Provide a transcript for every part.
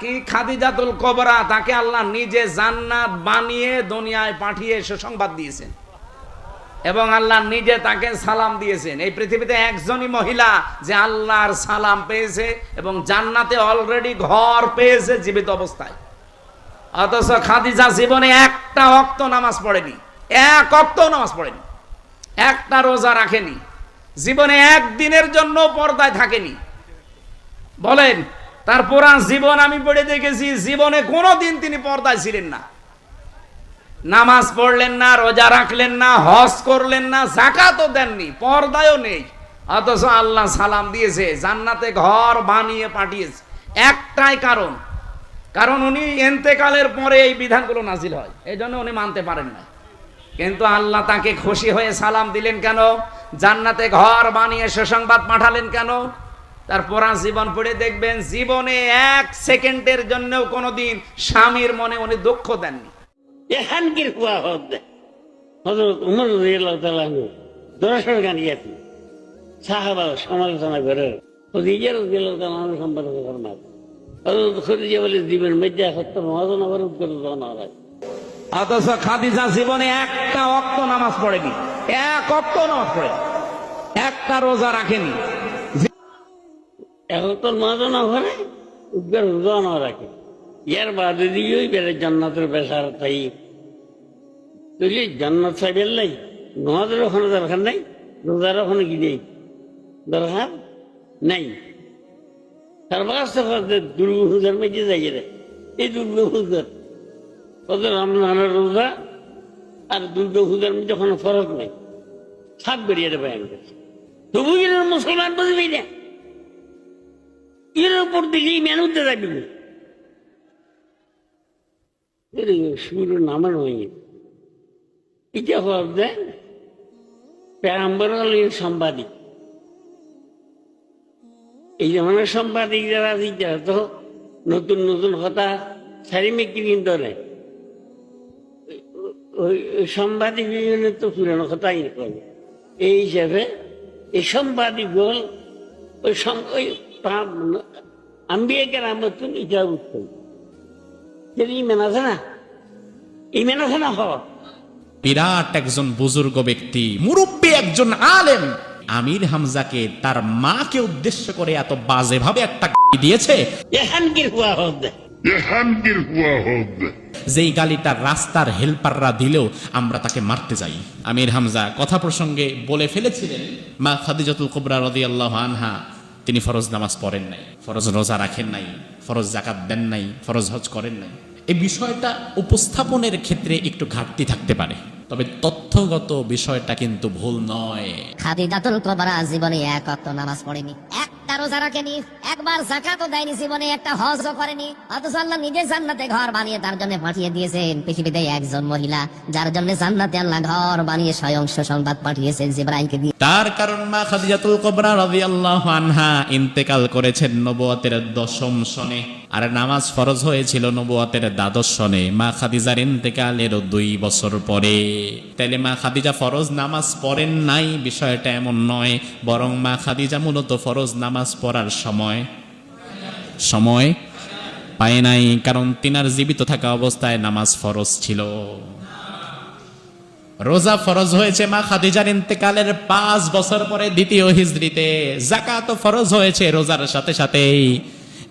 কি খাদিজাতুল কবরা? তাকে আল্লাহ নিজে জান্নাত বানিয়ে দুনিয়ায় পাঠিয়ে সুসংবাদ দিয়েছেন। এবং আল্লাহ নিজে তাকে সালাম দিয়েছেন। এই পৃথিবীতে একজনই মহিলা যে আল্লাহর সালাম পেয়েছে এবং জান্নাতে অলরেডি ঘর পেয়েছে জীবিত অবস্থায়। অথচ খাদিজা জীবনে একটা অক্ত নামাজ পড়েনি। এক অক্ত নামাজ পড়েনি। একটা রোজা রাখেনি। জীবনে একদিনের জন্য পর্দায় থাকেনি। বলেন তার পুরা জীবন আমি পড়ে দেখেছি, জীবনে কোনো দিন তিনি পর্দায় ছিলেন না। নামাজ পড়লেন না, রোজা রাখলেন না, হজ করলেন না জাকাতও দেননি, পর্দায়ও নেই। অথচ আল্লাহ সালাম দিয়েছে, জান্নাতে ঘর বানিয়ে পাঠিয়েছে। একটাই কারণ কারণ উনি এন্তেকালের পরে এই বিধানগুলো নাজিল হয়। এই জন্য উনি মানতে পারেন না। কিন্তু আল্লাহ তাকে খুশি হয়ে সালাম দিলেন কেন? জান্নাতে ঘর বানিয়ে সুসংবাদ পাঠালেন কেন? তার পুরা জীবন পড়ে দেখবেন জীবনে এক সেকেন্ডের জন্যও কোনোদিন স্বামীর মনে উনি দুঃখ দেননি। এখানকার হদ হজরত উমর রাদিয়াল্লাহু তাআলা দর্শন গান ইয়াতি। সাহাবা সমালোচনা করে খদিজা রাদিয়াল্লাহু তাআলা আনহু সম্পর্কে ফরমান হজরত খদিজা বলে মহাজন দেওয়া হয় অথচ খাদিজা জীবনে একটা অক্ত নামাজ পড়েনি এক অক্ত নামাজ পড়েনি একটা রোজা রাখেনি। এখন তোর তো মহাজন ঘরে? উদ্গার রোজানো রাখে। ইয়ার বাদে দিয়েই বেড়ে জান্নাতের বেসার তাই। তুই জান্নাত সাহেবের নাই নমাজের ওখানে দরকার নাই, রোজার ওখানে কি নেই? দরকার নাই। তার বাস দুর্গ মেজে যাই রে। এই দুর্গ হুজার ওদের রমজানের রোজা আর দুর্গ হুজার মধ্যে কোনো ফরক নাই। সাপ বেরিয়ে দেবে তবু মুসলমান বুঝবি না? এর উপর দিকে মেনুতে যাবি না সুর নামানো হয়ে এটা হবে পেরাম্বর হলেন সাংবাদিক। এই জমানার সাংবাদিক যারা যারা তো নতুন নতুন কথা সারি মেকি কিন্তু নেই ওই সাংবাদিক তো পুরানো কথাই করে এই হিসাবে এই সাংবাদিক ওই ওই যদি হওয়া বিরাট একজন বুজুর্গ ব্যক্তি মুরব্বী একজন আলেম। আমির হামজাকে তার মাকে উদ্দেশ্য করে এত বাজে ভাবে একটা দিয়েছে। যেই গালিটা রাস্তার হেল্পাররা দিলেও আমরা তাকে মারতে যাই। আমির হামজা কথা প্রসঙ্গে বলে ফেলেছিলেন মা খাদিজাতুল কুবরা রাদিয়াল্লাহু আনহা তিনি ফরজ নামাজ পড়েন নাই, ফরজ রোজা রাখেন নাই, ফরজ জাকাত দেন নাই, ফরজ হজ করেন নাই। এই বিষয়টা উপস্থাপনের ক্ষেত্রে একটু ঘাটতি থাকতে পারে, তবে তথ্যগত বিষয়টা কিন্তু ভুল নয়। জীবনে এক নামাজ পড়েনি একটা রোজা রাখেনি একবার জাকাতও দেয়নি জীবনে, একটা হজও করেনি। অথচ আল্লাহ নিজে জান্নাতে ঘর বানিয়ে তার জন্য পাঠিয়ে দিয়েছেন পৃথিবীতে একজন মহিলা, যার জন্য জান্নাতে আল্লাহ ঘর বানিয়ে স্বয়ং সুসংবাদ পাঠিয়েছেন জিব্রাইলকে দিয়ে। তার কারণ মা খাদিজাতুল কুবরা রাদিয়াল্লাহু আনহা ইন্তেকাল করেছেন নবুয়তের দশম সনে আর নামাজ ফরজ হয়েছিল নবুয়তের দ্বাদশ সনে। মা খাদিজার ইন্তেকালের দুই বছর পরে। তাইলে মা খাদিজা ফরজ নামাজ পড়েন নাই, বিষয়টা এমন নয়, বরং মা খাদিজা মূলত ফরজ নামাজ পড়ার সময়। সময় পায় নাই, কারণ তিনার জীবিত থাকা অবস্থায় নামাজ ফরজ ছিল। রোজা ফরজ হয়েছে মা খাদিজার ইন্তেকালের পাঁচ বছর পরে দ্বিতীয় হিজড়িতে। জাকাত ফরজ হয়েছে রোজার সাথে সাথেই।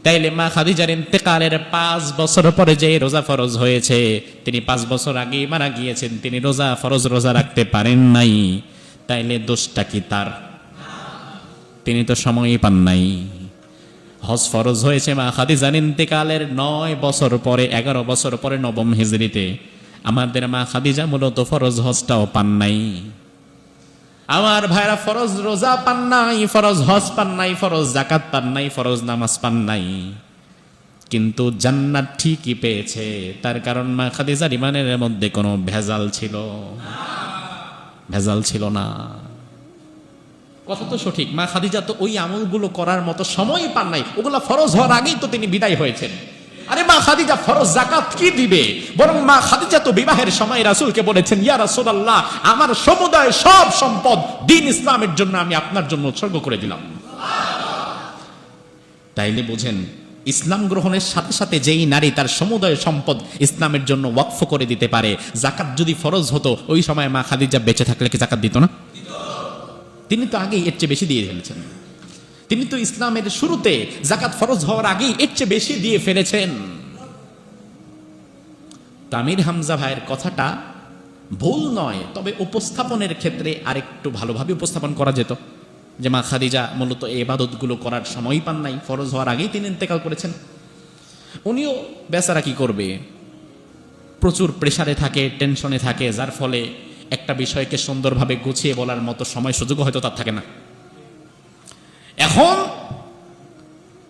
তাইলে মা খাদিজার ইন্তেকালের পাঁচ বছর পরে যে রোজা ফরজ হয়েছে, তিনি পাঁচ বছর আগে মারা গিয়েছেন, তিনি রোজা ফরজ রোজা রাখতে পারেন নাই। তাইলে দোষটা কি তার? তিনি তো সময়ই পান নাই। হজ ফরজ হয়েছে মা খাদিজার ইন্তেকালের নয় বছর পরে, এগারো বছর পরে নবম হিজড়িতে। আমাদের মা খাদিজা মূলত ফরজ হজটাও পান নাই। আমার ভাইরা ফরজ রোজা পান নাই, ফরজ হজ পান নাই, ফরজ জাকাত পান নাই, ফরজ নামাজ পান নাই। কিন্তু জান্নাত ঠিকই পেয়েছে, তার কারণ মা খাদিজার ইমানের মধ্যে কোনো ভেজাল ছিল। ভেজাল ছিল না। কথা তো সঠিক, মা খাদিজা তো ওই আমলগুলো করার মতো সময় পান নাই। ওগুলো ফরজ হওয়ার আগেই তো তিনি বিদায় হয়েছেন। আরে মা খাদিজা, ফরজ জাকাত কি দিবে? বরং মা খাদিজা তো বিবাহের সময় রাসূলকে বলেছেন, ইয়া রাসূলুল্লাহ, আমার সমুদায় সব সম্পদ দিন ইসলামের জন্য আমি আপনার জন্য উৎসর্গ করে দিলাম। তাইলে বুঝেন, ইসলাম গ্রহণের সাথে সাথে যেই নারী তার সমুদয় সম্পদ ইসলামের জন্য ওয়াকফ করে দিতে পারে জাকাত যদি ফরজ হতো, ওই সময় মা খাদিজা বেঁচে থাকলে কি জাকাত দিত না? তিনি তো আগেই এর চেয়ে বেশি দিয়ে ফেলেছেন। তিনি তো ইসলামের শুরুতে জাকাত ফরজ হওয়ার আগেই এর চেয়ে বেশি দিয়ে ফেলেছেন। তামির হামজা ভাইয়ের কথাটা ভুল নয়, তবে উপস্থাপনের ক্ষেত্রে আরেকটু ভালোভাবে উপস্থাপন করা যেত। যে মা খাদিজা মূলত এই ইবাদতগুলো করার সময় পান নাই, ফরজ হওয়ার আগেই তিনি ইন্তেকাল করেছেন। উনিও বেচারা কি করবে? প্রচুর প্রেসারে থাকে, টেনশনে থাকে, যার ফলে একটা বিষয়কে সুন্দরভাবে গুছিয়ে বলার মতো সময় সুযোগ হয়তো তার থাকে না। এখন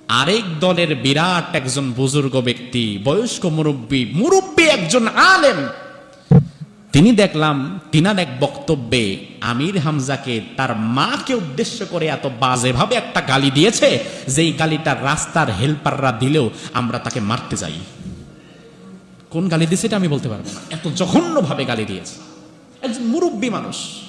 আরেক দলের বিরাট একজন বুজুর্গ ব্যক্তি, বয়স্ক মুরব্বী মুরব্বী একজন আলেম। তিনি দেখলাম, তিনার এক বক্তব্যে আমির হামজাকে তার মাকে উদ্দেশ্য করে এত বাজেভাবে একটা গালি দিয়েছে যেই গালিটা রাস্তার হেল্পাররা দিলেও আমরা তাকে মারতে যাই। কোন গালি দিয়েছে এটা আমি বলতে পারব না। এত জঘন্যভাবে গালি দিয়েছে। একজন মুরব্বী মানুষ।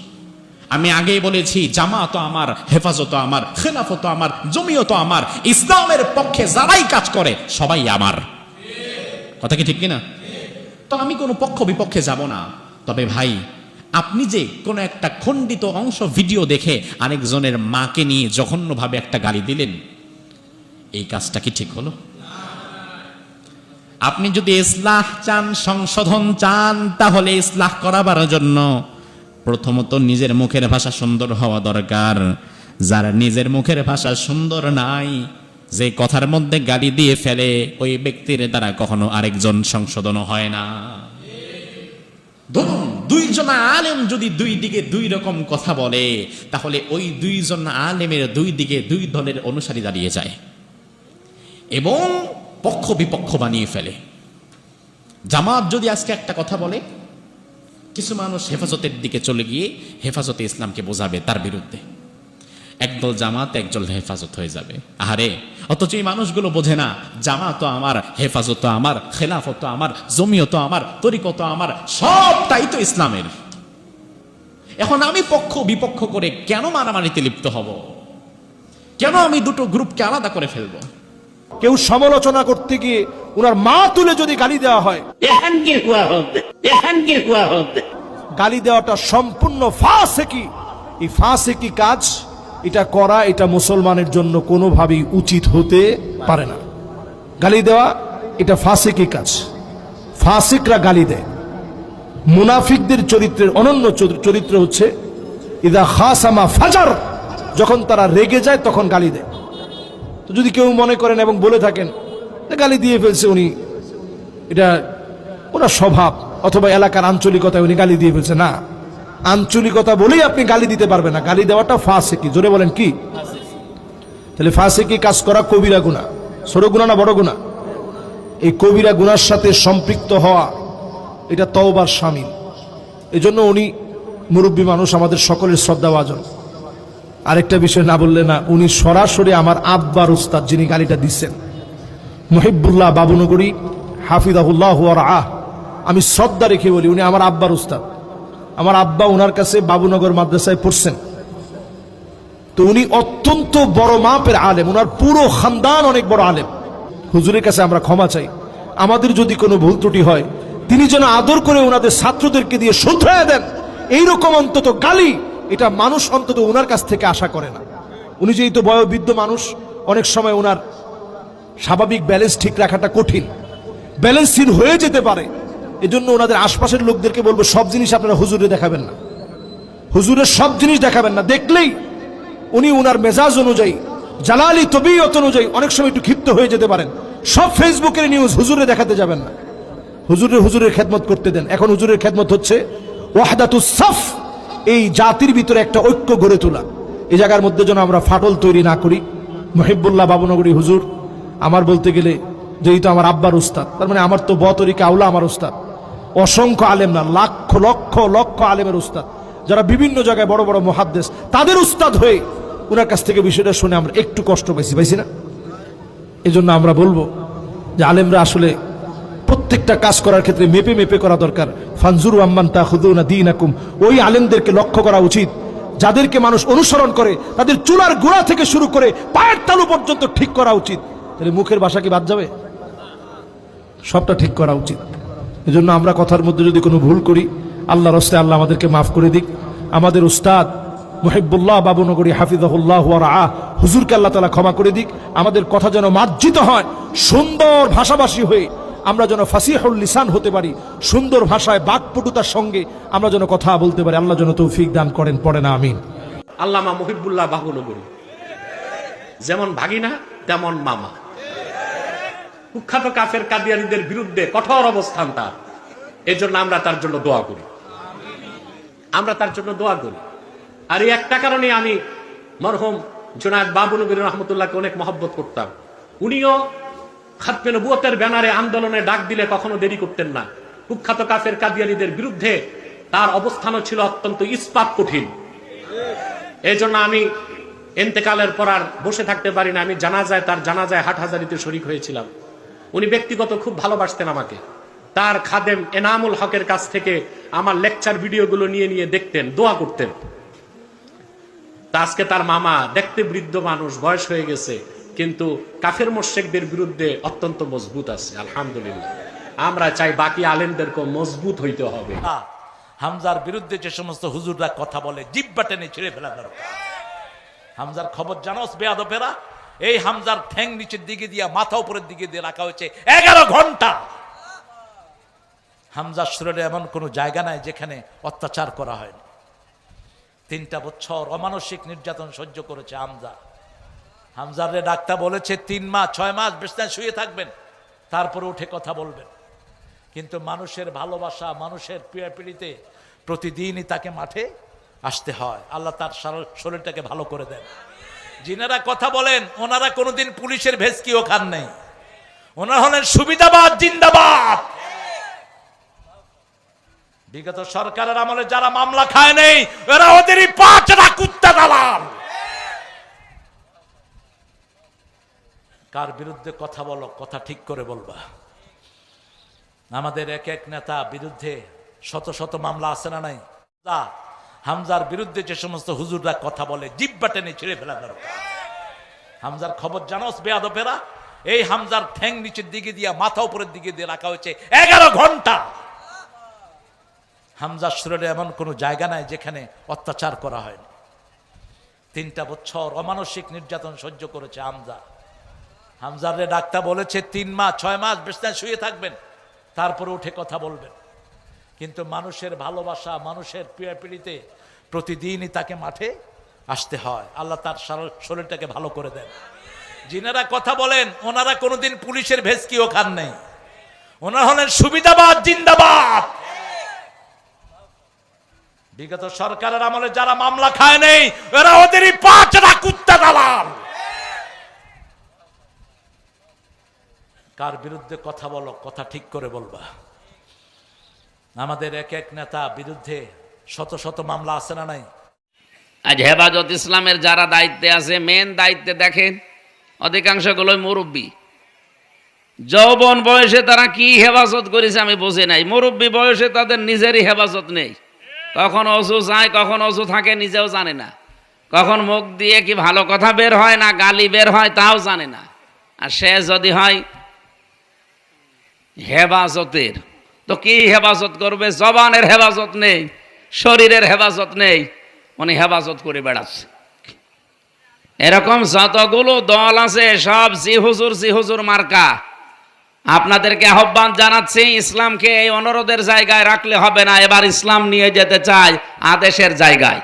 আমি আগেই বলেছি, জামাত আমার, হেফাজত আমার, খেলাফত আমার জমিও তো আমার, ইসলামের পক্ষে যারাই কাজ করে, সবাই আমার। কথা কি ঠিক কিনা? তো আমি কোনো পক্ষ বিপক্ষে যাব না। তবে ভাই, আপনি যে কোনো একটা খণ্ডিত অংশ ভিডিও দেখে আরেকজনের মাকে নিয়ে জঘন্যভাবে একটা গালি দিলেন, এই কাজটা কি ঠিক হলো? আপনি যদি ইসলাহ চান, সংশোধন চান, তাহলে ইসলাহ করাবার জন্য প্রথমত নিজের মুখের ভাষা সুন্দর হওয়া দরকার। যার নিজের মুখের ভাষা সুন্দর নাই, যে কথার মধ্যে গালি দিয়ে ফেলে, ওই ব্যক্তির দ্বারা কখনো আরেকজন সংশোধন হয় না। ধরুন, দুইজন আলেম যদি দুই দিকে দুই রকম কথা বলে, তাহলে ওই দুইজন আলেমের দুই দিকে দুই দলের অনুসারী দাঁড়িয়ে যায় এবং পক্ষ বিপক্ষ বানিয়ে ফেলে। জামাত যদি আজকে একটা কথা বলে কিছু মানুষ হেফাজতের দিকে চলে গিয়ে হেফাজতে ইসলামকে বোঝাবে তার বিরুদ্ধে। একদল জামাত একদল হেফাজত হয়ে যাবে। আহারে অথচ এই মানুষগুলো বোঝে না জামাত আমার হেফাজত আমার খেলাফত আমার জমিয়ত আমার তরিকত আমার সবটাই তো ইসলামের। এখন আমি পক্ষ বিপক্ষ করে কেন মারামারিতে লিপ্ত হব? কেন আমি দুটো গ্রুপকে আলাদা করে ফেলব? কেউ সমালোচনা করতে গিয়ে ওনার মা তুলে যদি গালি দেওয়া হয়। গালি দেওয়াটা সম্পূর্ণ ফাঁসেকি এই ফাঁসেকি কাজ? এটা করা এটা মুসলমানের জন্য কোনোভাবেই উচিত হতে পারে না। গালি দেওয়া, এটা ফাঁসেকি কাজ? ফাঁসিকরা গালি দেয়। মুনাফিকদের চরিত্রের অনন্য চরিত্র হচ্ছে, ইদা খাসামা ফাজার যখন তারা রেগে যায় তখন গালি দেয়। তো যদি কেউ মনে করেন এবং বলে থাকেন, গালি দিয়ে ফেলছে উনি, এটা ওনার স্বভাব অথবা এলাকার আঞ্চলিকতায় উনি গালি দিয়ে ফেলছে, না। আঞ্চলিকতা বলেই আপনি গালি দিতে পারবেন না। গালি দেওয়াটা ফাঁসে কি জোরে বলেন কি? তাহলে ফাঁসে কি কাজ করা কবিরা গুণা। ছোট গুণা না বড় গুণা? এই কবিরা গুনার সাথে সম্পৃক্ত হওয়া, এটা তওবার সামিল। এজন্য উনি মুরব্বী মানুষ, আমাদের সকলের শ্রদ্ধাভাজন আরেকটা বিষয় না বললে না, উনি সরাসরি আমার আব্বার উস্তাদ যিনি গালিটা দিচ্ছেন। মহিবুল্লাহ বাবুনগরী হাফিদাহুল্লাহ আহ আমি শ্রদ্ধা রেখে বলি, উনি আমার আব্বার উস্তাদ। আমার আব্বা ওনার কাছে বাবুনগর মাদ্রাসায় পড়ছেন। তো উনি অত্যন্ত বড় মাপের আলেম ওনার পুরো খানদান অনেক বড় আলেম। হুজুরের কাছে আমরা ক্ষমা চাই। আমাদের যদি কোনো ভুল ত্রুটি হয়, তিনি যেন আদর করে ওনাদের ছাত্রদেরকে দিয়ে শুধরায় দেন, এইরকম অন্তত গালি, এটা মানুষ অন্তত ওনার কাছ থেকে আশা করে না। উনি যেহেতু বয়োবৃদ্ধ মানুষ, অনেক সময় ওনার স্বাভাবিক ব্যালেন্স ঠিক রাখাটা কঠিন। ব্যালেন্সহীন হয়ে যেতে পারে এজন্য ওনাদের আশপাশের লোকদেরকে বলব, সব জিনিস আপনারা হুজুরে দেখাবেন না। হুজুরের সব জিনিস দেখাবেন না। দেখলেই উনি উনার মেজাজ অনুযায়ী, জালালি তবিয়ত অনুযায়ী অনেক সময় একটু ক্ষিপ্ত হয়ে যেতে পারেন। সব ফেসবুকের নিউজ হুজুরে দেখাতে যাবেন না। হুজুরের হুজুরের খেদমত করতে দেন। এখন হুজুরের খেদমত হচ্ছে ওয়াহদাতুস সাফ, এই জাতির ভিতরে একটা ঐক্য গড়ে তোলা। এই জায়গার মধ্যে যেন আমরা ফাটল তৈরি না করি। মহিবুল্লাহ বাবুনগরী হুজুর, আমার বলতে গেলে, যেহেতু আমার আব্বার উস্তাদ তার মানে আমার তো বতরিকা আউলা আমার উস্তাদ অসংখ্য আলেম না, লাখ, লক্ষ লক্ষ আলেমের উস্তাদ। যারা বিভিন্ন জায়গায় বড় বড় মহাদ্দেশ তাদের উস্তাদ হয়ে ওনার কাছ থেকে বিষয়টা শুনে আমরা একটু কষ্ট পাইছি পাইছি না? এজন্য আমরা বলব যে আলেমরা আসলে প্রত্যেকটা কাজ করার ক্ষেত্রে মেপে মেপে করা দরকার। ফানজুর আম্মান তা হুদুনা দিন আকুম ওই আলেমদেরকে লক্ষ্য করা উচিত। যাদেরকে মানুষ অনুসরণ করে, তাদের চুলার গোড়া থেকে শুরু করে পায়ের তালু পর্যন্ত ঠিক করা উচিত। তাহলে মুখের ভাষা কি বাদ যাবে? সবটা ঠিক করা উচিত। এজন্য আমরা কথার মধ্যে যদি কোনো ভুল করি আল্লাহ রস্তে আল্লাহ আমাদেরকে মাফ করে দিক। আমাদের উস্তাদ মুহিবুল্লাহ বাবুনগরী হাফিজাহুল্লাহ আহ হুজুরকে আল্লাহ তালা ক্ষমা করে দিক। আমাদের কথা যেন মার্জিত হয়, সুন্দর ভাষাভাষী হয়ে আমরা যেন ফাসিহুল লিসান হতে পারি, সুন্দর ভাষায় বাকপটুতার সঙ্গে আমরা যেন কথা বলতে পারি। আল্লাহ যেন তৌফিক দান করেন পড়ে না আমিন। আল্লামা মহিবুল্লাহ বাহুনগরী যেমন ভাগিনা, তেমন মামা। কুখ্যাত কাফের কাদিয়ানিদের বিরুদ্ধে কঠোর অবস্থান তার। এই জন্য আমরা তার জন্য দোয়া করি। আমরা তার জন্য দোয়া করি। আর এই একটা কারণে আমি মরহম জোনায়দ বাবু নবীর রহমতুল্লাহকে অনেক মহব্বত করতাম। উনিও খাতমে নবুয়তের ব্যানারে আন্দোলনে ডাক দিলে কখনো দেরি করতেন না। কুখ্যাত কাফের কাদিয়ানিদের বিরুদ্ধে তার অবস্থানও ছিল অত্যন্ত ইস্পাত কঠিন। এই জন্য আমি এন্তেকালের পর আর বসে থাকতে পারি না। আমি জানা যায় তার জানা যায় হাট হাজারিতে শরিক হয়েছিলাম। উনি ব্যক্তিগত খুব ভালোবাসতেন আমাকে। তার খাদেম এনামুল হকের কাছ থেকে আমার লেকচার ভিডিওগুলো নিয়ে নিয়ে দেখতেন, দোয়া করতেন। আজকে তার মামা দেখতে বৃদ্ধ মানুষ, বয়স হয়ে গেছে, কিন্তু কাফের মোশেকদের বিরুদ্ধে অত্যন্ত মজবুত আছে, আলহামদুলিল্লাহ। আমরা চাই বাকি আলেমদেরকেও মজবুত হইতে হবে। হামজার বিরুদ্ধে যে সমস্ত হুজুররা কথা বলে, জিব্বা টেনে ছিঁড়ে ফেলা দরকার। হামজার খবর জানোস বেয়াদপেরা এই হামজার ঠ্যাং নিচের দিকে দিয়া, মাথা উপরের দিকে দিয়ে রাখা হয়েছে। এগারো ঘণ্টা। হামজার শরীরে এমন কোনো জায়গা নাই যেখানে অত্যাচার করা হয়নি। তিনটা বছর অমানসিক নির্যাতন সহ্য করেছে হামজা। হামজারে ডাক্তার বলেছে, তিন মাস, ছয় মাস বিছনায় শুয়ে থাকবেন, তারপরে উঠে কথা বলবেন। কিন্তু মানুষের ভালোবাসা, মানুষের পিড়াপিড়িতে প্রতিদিনই তাকে মাঠে আসতে হয়। আল্লাহ তার শরীরটাকে ভালো করে দেন। যিনারা কথা বলেন, ওনারা কোনোদিন পুলিশের ভেসকিও খান নেই। ওনারা হলেন সুবিধাবাদ, জিন্দাবাদ। বিগত সরকারের আমলে যারা মামলা খায় নেই, এরা ওদেরই পাঁচটা কুত্তা দালাল। কার বিরুদ্ধে কথা বলো, কথা ঠিক করে বলবা। আমাদের এক এক নেতা বিরুদ্ধে শত শত মামলা আছে না নাই? হামজার বিরুদ্ধে যে সমস্ত হুজুররা কথা বলে, জিব্বা টেনে ছিঁড়ে ফেলা দরকার। হামজার খবর জানোস বেয়াদপেরা এই হামজার ঠ্যাং নিচের দিকে দিয়া, মাথা উপরের দিকে দিয়ে রাখা হয়েছে এগারো ঘণ্টা। হামজার শরীরে এমন কোনো জায়গা নাই যেখানে অত্যাচার করা হয়নি। তিনটা বছর অমানসিক নির্যাতন সহ্য করেছে হামজা। হামজারে ডাক্তার বলেছে, তিন মাস, ছয় মাস বিছনায় শুয়ে থাকবেন, তারপরে উঠে কথা বলবেন। কিন্তু মানুষের ভালোবাসা, মানুষের পিড়াপিড়িতে প্রতিদিনই তাকে মাঠে আসতে হয়। আল্লাহ তার শরীরটাকে ভালো করে দেন। যিনারা কথা বলেন, ওনারা কোনোদিন পুলিশের ভেসকিও খান নেই। ওনারা হলেন সুবিধাবাদ, জিন্দাবাদ। বিগত সরকারের আমলে যারা মামলা খায় নেই, এরা ওদেরই পাঁচটা কুত্তা দালাল। কার বিরুদ্ধে কথা বলো, কথা ঠিক করে বলবা। আমাদের এক এক নেতা বিরুদ্ধে শত শত মামলা আছে না নাই? আজ হেফাজত ইসলামের যারা দায়িত্বে আছে মেন দায়িত্বে দেখেন, অধিকাংশগুলোই মুরব্বী। যৌবন বয়সে তারা কি হেফাজত করেছে আমি বুঝি নাই। মুরব্বী বয়সে তাদের নিজেরই হেফাজত নেই। কখন অসু চায় কখন অসু থাকে, নিজেও জানে না। কখন মুখ দিয়ে কি ভালো কথা বের হয় না, গালি বের হয়, তাও জানে না। আর সে যদি হয়, হেফাজতের তো কি হেফাজত করবে? জবানের হেফাজত নেই, শরীরের হেফাজত নেই, উনি হেফাজত করে বেড়াচ্ছে। এরকম যতগুলো দল আছে, সব জি হুজুর জি হুজুর মার্কা। আপনাদেরকে আহ্বান জানাচ্ছি, ইসলামকে এই অনুরোধের জায়গায় রাখলে হবে না, এবার ইসলাম নিয়ে যেতে চাই আদেশের জায়গায়।